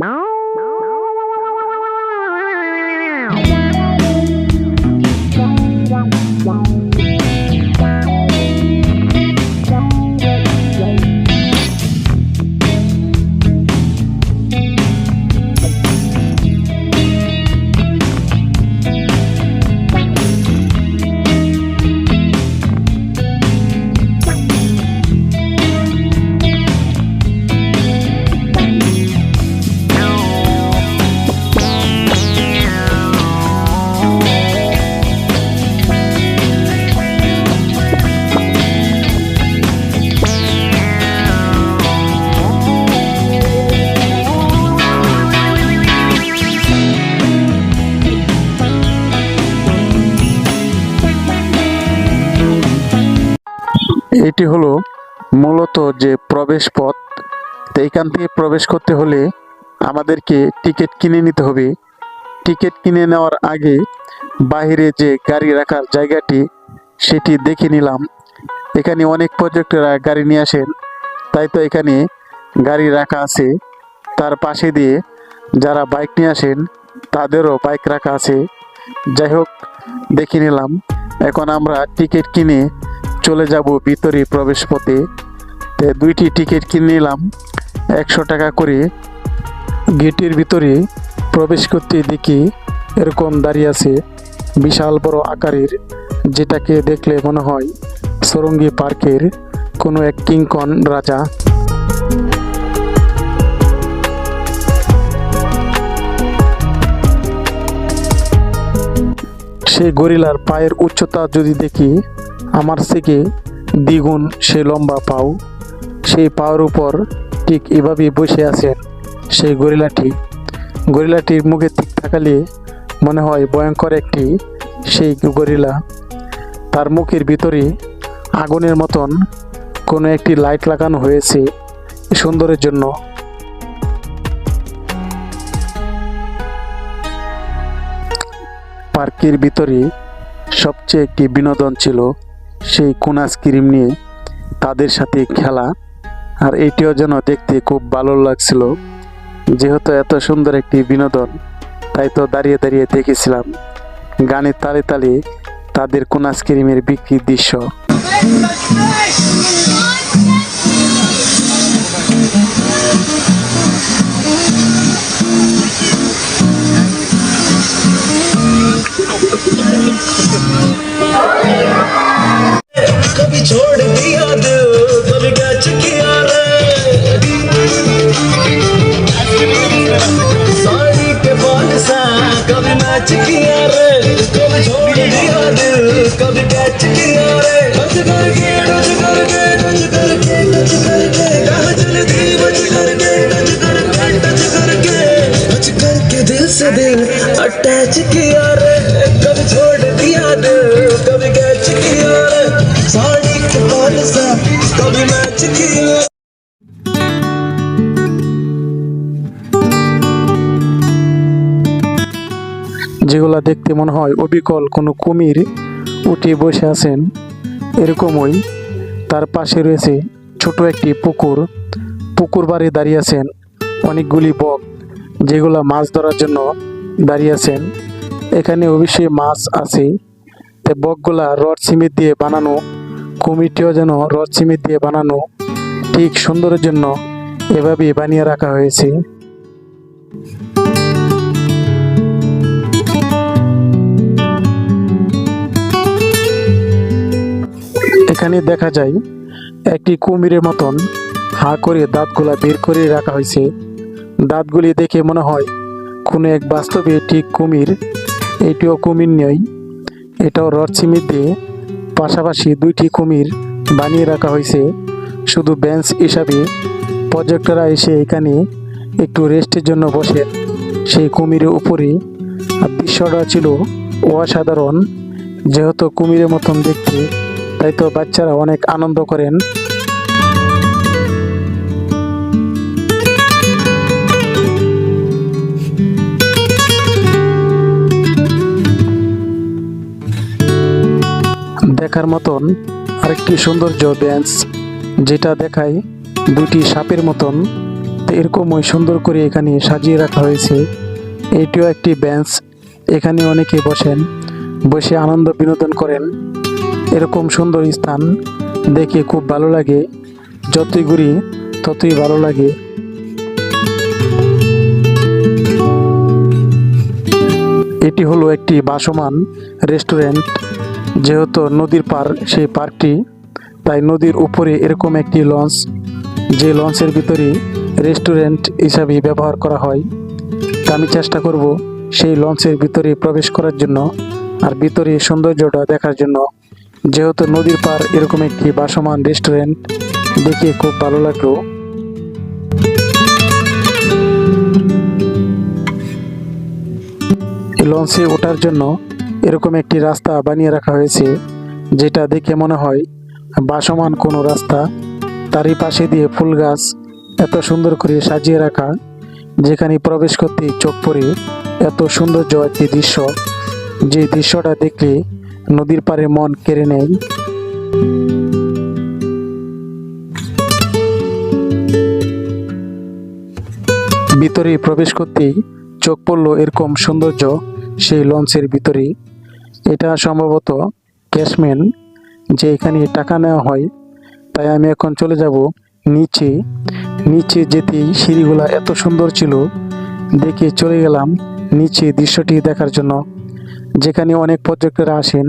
Meow. এটি হলো মূলত যে প্রবেশ পথ। তো এইখান থেকে প্রবেশ করতে হলে আমাদেরকে টিকিট কিনে নিতে হবে। টিকিট কিনে নেওয়ার আগে বাইরে যে গাড়ি রাখার জায়গাটি, সেটি দেখে নিলাম। এখানে অনেক পর্যটকরা গাড়ি নিয়ে আসেন। তাই তো এখানে গাড়ি রাখা আছে। তার পাশে দিয়ে যারা বাইক নিয়ে আসেন, তাদেরও বাইক রাখা আছে। যাই হোক, দেখে নিলাম। এখন আমরা টিকিট কিনে চলে যাব ভিতরে প্রবেশ পথে দুইটি টিকিট কিনে নিলাম। একশো টাকা করে গেটের ভিতরে প্রবেশ করতে দেখি এরকম দাঁড়িয়ে আছে বিশাল বড় আকারের, যেটাকে দেখলে মনে হয় সরঙ্গি পার্কের কোনো এক কিংকন রাজা। সেই গরিলার পায়ের উচ্চতা যদি দেখি আমার থেকে দ্বিগুণ সে লম্বা পাও। সেই পাওয়ার উপর ঠিক এভাবে বসে আছেন সেই গরিলাটি। গরিলাটির মুখে ঠিক তাকালে মনে হয় ভয়ঙ্কর একটি সেই গরিলা। তার মুখের ভিতরে আগুনের মতন কোনো একটি লাইট লাগানো হয়েছে সুন্দরের জন্য। পার্কের ভিতরে সবচেয়ে একটি বিনোদন ছিল সেই কোন আইসক্রিম নিয়ে তাদের সাথে খেলা। আর এটিও যেন দেখতে খুব ভালো লাগছিল। যেহেতু এত সুন্দর একটি বিনোদন, তাই তো দাঁড়িয়ে দাঁড়িয়ে দেখেছিলাম গানের তালে তালে তাদের কোন আইসক্রিমের বিক্রির দৃশ্য। कभी छोड़ दिया दिल कभी कैच किया रे। साड़ी के बाल सा, कभी मैच किया रे। कभी छोड़ दिया दिल, कभी कैच किया रे। टच करके टच करके टच करके टच करके कहाँ चली थी बच करके टच करके टच करके टच करके दिल से दिल अटैच किया যেগুলা দেখতে মনে হয় অবিকল কোনো কুমির উঠে বসে আছেন, এরকমই। তার পাশে রয়েছে ছোট একটি পুকুর। পুকুর বাড়ি দাঁড়িয়ে আছেন অনেকগুলি বক, যেগুলা মাছ ধরার জন্য দাঁড়িয়ে আছেন। এখানে অবশ্যই মাছ আছে। তো বকগুলা রড সিমেন্ট দিয়ে বানানো, কুমিরটিও যেন রড সিমেন্ট দিয়ে বানানো ঠিক সুন্দরের জন্য এভাবে বানিয়ে রাখা হয়েছে। এখানে দেখা যায়, একটি কুমিরের মতন হা করে দাঁতগুলা বের করে রাখা হয়েছে। দাঁতগুলি দেখে মনে হয় কোনো এক বাস্তবে ঠিক কুমির, এটিও কুমির নয়, এটাও রড দিয়ে পাশাপাশি দুইটি কুমির বানিয়ে রাখা হয়েছে। শুধু বেঞ্চ হিসাবে পর্যটকরা এসে এখানে একটু রেস্টের জন্য বসে। সেই কুমিরের উপরে দৃশ্যটা ছিল অসাধারণ, যেহেতু কুমিরের মতন দেখতে তাই তো বাচ্চারা অনেক আনন্দ করেন। দেখার মতন আরেকটি সৌন্দর্য বেঞ্চ যেটা দেখায় দুটি সাপের মতন। এরকমই সুন্দর করে এখানে সাজিয়ে রাখা হয়েছে। এটিও একটি বেঞ্চ এখানে অনেকে বসেন, বসে আনন্দ বিনোদন করেন। এরকম সুন্দর স্থান দেখে খুব ভালো লাগে। যতই ঘুরি, ততই ভালো লাগে। এটি হলো একটি বাসমান রেস্টুরেন্ট, যেহেতু নদীর পার, সেই পার্কটি। তাই নদীর উপরে এরকম একটি লঞ্চ, যে লঞ্চের ভিতরে রেস্টুরেন্ট হিসাবে ব্যবহার করা হয়। তা আমি চেষ্টা করব সেই লঞ্চের ভিতরে প্রবেশ করার জন্য, আর ভিতরে সৌন্দর্যটা দেখার জন্য। যেহেতু নদীর পার এরকম একটি বাসমান রেস্টুরেন্ট, দেখে খুব ভালো লাগল। লঞ্চে ওঠার জন্য এরকম একটি রাস্তা বানিয়ে রাখা হয়েছে, যেটা দেখে মনে হয় বাসমান কোনো রাস্তা। তারই পাশে দিয়ে ফুল গাছ এত সুন্দর করে সাজিয়ে রাখা, যেখানে প্রবেশ করতে চোখ পড়ে এত সৌন্দর্য একটি দৃশ্য। যে দৃশ্যটা দেখলে নদীর পারে মন কেড়ে নেয়। ভিতরে প্রবেশ করতেই চোখ পড়ল এরকম সৌন্দর্য সেই লঞ্চের ভিতরে এটা সম্ভবত ক্যাশম্যান, যে এখানে টাকা নেওয়া হয়। তাই আমি এখন চলে যাব নিচে। নিচে যেতেই সিঁড়িগুলা এত সুন্দর ছিল, দেখে চলে গেলাম নিচে দৃশ্যটি দেখার জন্য। যেখানে অনেক পর্যটকরা আসেন,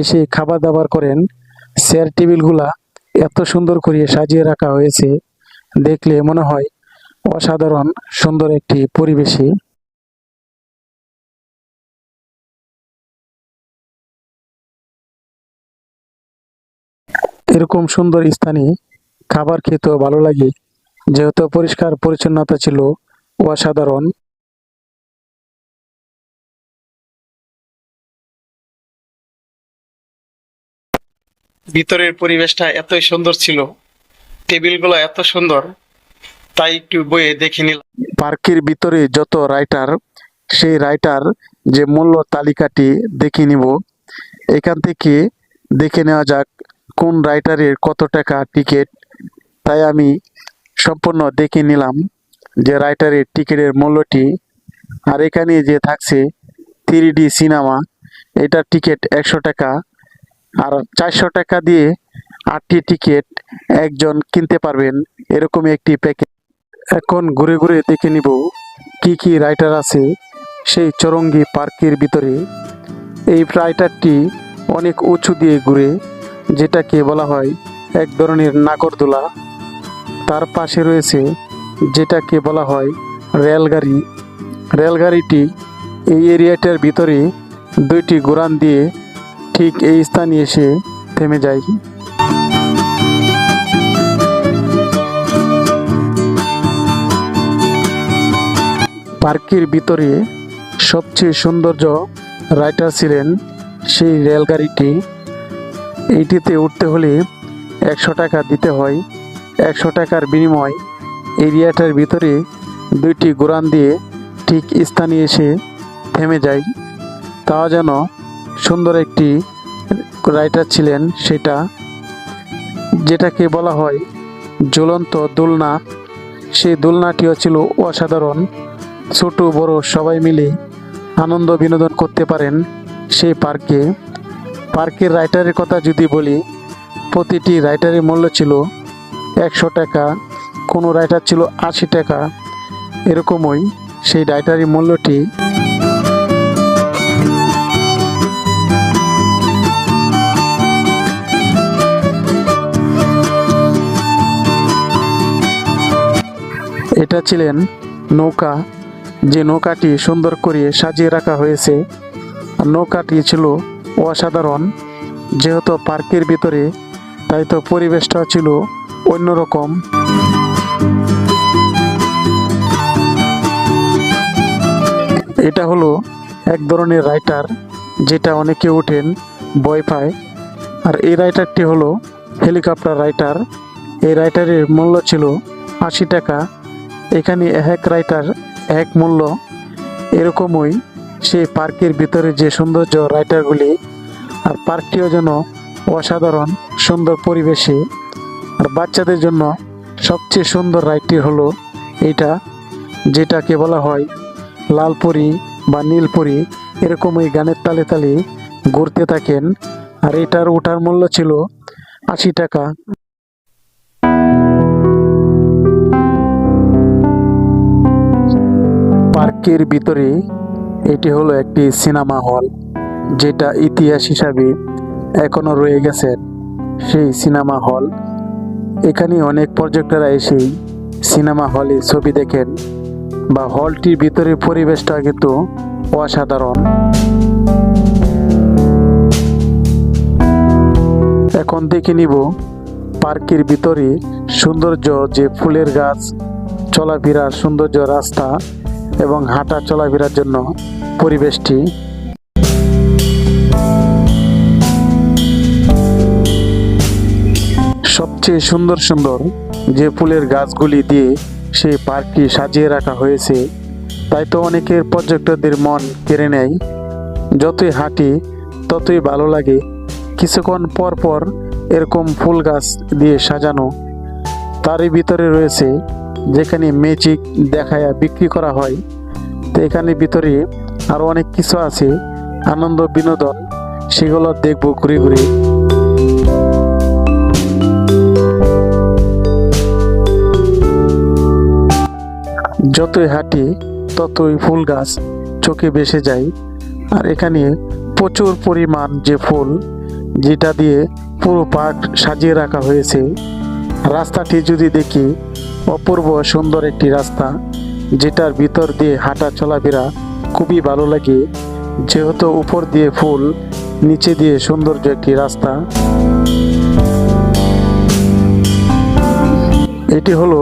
এসে খাবার দাবার করেন। চেয়ার টেবিলগুলা এত সুন্দর করে সাজিয়ে রাখা হয়েছে, দেখলে মনে হয় অসাধারণ সুন্দর একটি পরিবেশে এরকম সুন্দর স্থানে খাবার খেতেও ভালো লাগে। যেহেতু পরিষ্কার পরিচ্ছন্নতা ছিল, অসাধারণ। ভিতরের পরিবেশটা এতই সুন্দর ছিল, টেবিলগুলো এত সুন্দর, তাই একটু বইয়ে দেখে নিলাম। পার্কের ভিতরে যত রাইটার সেই রাইটার যে মূল্য তালিকাটি দেখে নিব। এখান থেকে দেখে নেওয়া যাক কোন রাইটারের কত টাকা টিকিট তাই আমি সম্পূর্ণ দেখে নিলাম যে রাইটারের টিকিটের মূল্যটি। আর এখানে যে থাকছে থ্রি ডি সিনেমা এটার টিকিট একশো টাকা। আর চারশো টাকা দিয়ে আটটি টিকিট একজন কিনতে পারবেন। এরকমই একটি প্যাকেজ এখন ঘুরে ঘুরে দেখে নিব কি কি রাইটার আছে সেই চরঙ্গি পার্কের ভিতরে। এই রাইটারটি অনেক উঁচু দিয়ে ঘুরে, যেটাকে বলা হয় এক ধরনের নাগরদোলা। তার পাশে রয়েছে যেটাকে বলা হয় রেলগাড়ি। রেলগাড়িটি এই এরিয়াটার ভিতরে দুইটি গোরান দিয়ে ঠিক এই স্থানে এসে থেমে যায়। পার্কের ভিতরে সবচেয়ে সৌন্দর্য রাইটার ছিলেন সেই রেলগাড়িটি। এইটিতে উঠতে হলে একশো টাকা দিতে হয়। একশো টাকার বিনিময় এরিয়াটার ভিতরে দুইটি গোরান দিয়ে ঠিক স্থানে এসে থেমে যায়। তাও যেন সুন্দর একটি রাইটার ছিলেন সেটা, যেটাকে বলা হয় জ্বলন্ত দোলনা। সেই দোলনাটিও ছিল অসাধারণ। ছোট, বড়, সবাই মিলে আনন্দ বিনোদন করতে পারেন সেই পার্কে। পার্কের রাইটারের কথা যদি বলি, প্রতিটি রাইটারের মূল্য ছিল একশো টাকা, কোনো রাইটার ছিল আশি টাকা। এরকমই সেই রাইটারের মূল্যটি এটা ছিলেন নৌকা। যে নৌকাটি সুন্দর করে সাজিয়ে রাখা হয়েছে, নৌকাটি ছিল অসাধারণ। যেহেতু পার্কের ভিতরে, তাই তো পরিবেশটা ছিল অন্যরকম। এটা হলো এক ধরনের রাইটার, যেটা অনেকে ওঠেন, ভয় পায়। আর এই রাইটারটি হলো হেলিকপ্টার রাইটার। এই রাইটারের মূল্য ছিল আশি টাকা। এখানে এক রাইটার এক মূল্য এরকমই সেই পার্কের ভিতরে যে সৌন্দর্য রাইটারগুলি আর পার্কটিও যেন অসাধারণ, সুন্দর পরিবেশে। আর বাচ্চাদের জন্য সবচেয়ে সুন্দর রাইডটি হলো এটা যেটাকে বলা হয় লালপুরি বা নীলপুরি। এরকম এই গানের তালে তালে ঘুরতে থাকেন। আর এটার ওঠার মূল্য ছিল আশি টাকা। পার্কের ভিতরে এটি হলো একটি সিনেমা হল, যেটা ইতিহাস হিসাবে এখনও রয়ে গেছে সেই সিনেমা হল। এখানে অনেক পর্যটকরা এসে সিনেমা হলে ছবি দেখেন বা হলটির ভিতরে পরিবেশটা কিন্তু অসাধারণ। এখন দেখে নিব পার্কের ভিতরে সৌন্দর্য যে ফুলের গাছ, চলাফেরার সৌন্দর্য রাস্তা এবং হাঁটা চলাফেরার জন্য পরিবেশটি সবচেয়ে সুন্দর সুন্দর যে ফুলের গাছগুলি দিয়ে সেই পার্কটি সাজিয়ে রাখা হয়েছে, তাই তো অনেকের পর্যটকদের মন কেড়ে নেয়। যতই হাঁটি, ততই ভালো লাগে। কিছুক্ষণ পর পর এরকম ফুল গাছ দিয়ে সাজানো, তারই ভিতরে রয়েছে যেখানে ম্যাজিক দেখায়া বিক্রি করা হয়, তো এখানে ভিতরে আরও অনেক কিছু আছে, আনন্দ, বিনোদন, সেগুলো দেখব ঘুরে ঘুরে। যতই হাঁটি, ততই ফুল গাছ চোখে ভেসে যায়। আর এখানে প্রচুর পরিমাণ যে ফুল, যেটা দিয়ে পুরো পার্ক সাজিয়ে রাখা হয়েছে। রাস্তাটি যদি দেখি অপূর্ব সুন্দর একটি রাস্তা, যেটার ভিতর দিয়ে হাঁটা চলাফেরা খুবই ভালো লাগে। যেহেতু উপর দিয়ে ফুল, নিচে দিয়ে সৌন্দর্য একটি রাস্তা। এটি হলো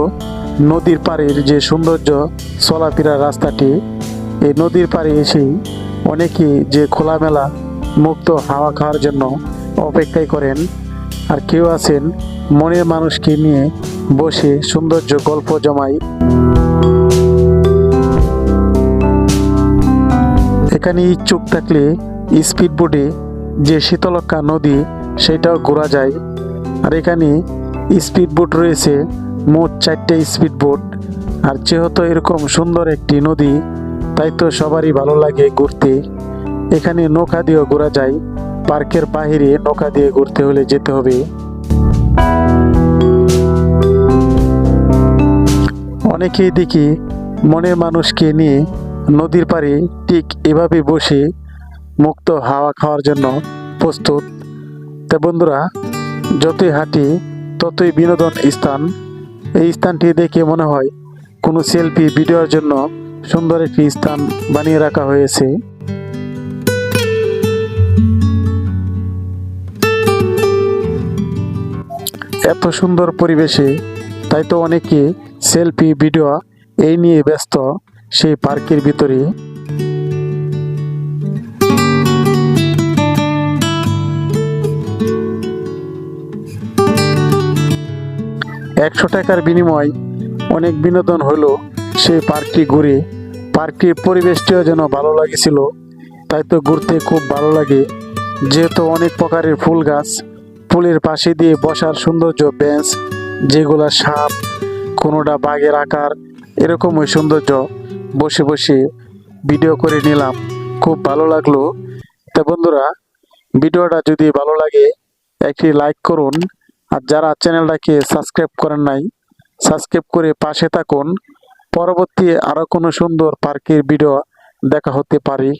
নদীর পাড়ের যে সৌন্দর্য চলাফেরার রাস্তাটি। এই নদীর পাড়ে এসেই অনেকেই যে খোলামেলা, মুক্ত হাওয়া খাওয়ার জন্য অপেক্ষায় করেন, আর কেউ আছেন মনের মানুষকে নিয়ে বসে সৌন্দর্য গল্প জমাই। এখানে ইচ্ছুক থাকলে স্পিড বোটে যে শীতলক্ষা নদী, সেটাও ঘোরা যায়। আর এখানে স্পিড বোট রয়েছে মোট চারটে স্পিড বোট আর যেহেতু এরকম সুন্দর একটি নদী, তাই তো সবারই ভালো লাগে ঘুরতে। এখানে নৌকা দিয়েও ঘোরা যায়। পার্কের বাহিরে নৌকা দিয়ে ঘুরতে হলে যেতে হবে। অনেকেই দেখি মনের মানুষকে নিয়ে নদীর পাড়ে ঠিক এভাবে বসে মুক্ত হাওয়া খাওয়ার জন্য প্রস্তুত। তা বন্ধুরা, যতই হাঁটি, ততই বিনোদন স্থান। এই স্থানটি দেখে মনে হয় কোনো সেলফি, ভিডিওর জন্য সুন্দর একটি স্থান বানিয়ে রাখা হয়েছে। এত সুন্দর পরিবেশে, তাই তো অনেকে সেলফি, ভিডিও এই নিয়ে ব্যস্ত সেই পার্কের ভিতরে একশো টাকার বিনিময় অনেক বিনোদন হলো সেই পার্কটি ঘুরে। পার্কটির পরিবেশটিও যেন ভালো লাগেছিল, তাই তো ঘুরতে খুব ভালো লাগে। যেহেতু অনেক প্রকারের ফুল গাছ, ফুলের পাশে দিয়ে বসার সৌন্দর্য, বেঞ্চ, যেগুলো সাপ কোনোটা বাঘের আকার এরকমই সৌন্দর্য। বসে বসে ভিডিও করে নিলাম। খুব ভালো লাগল। তা বন্ধুরা, ভিডিওটা যদি ভালো লাগে, একটি লাইক করুন। আর যারা চ্যানেলটাকে সাবস্ক্রাইব করেন নাই, সাবস্ক্রাইব করে পাশে থাকুন। পরবর্তী আরও কোনো সুন্দর পার্কের ভিডিও দেখা হতে পারে।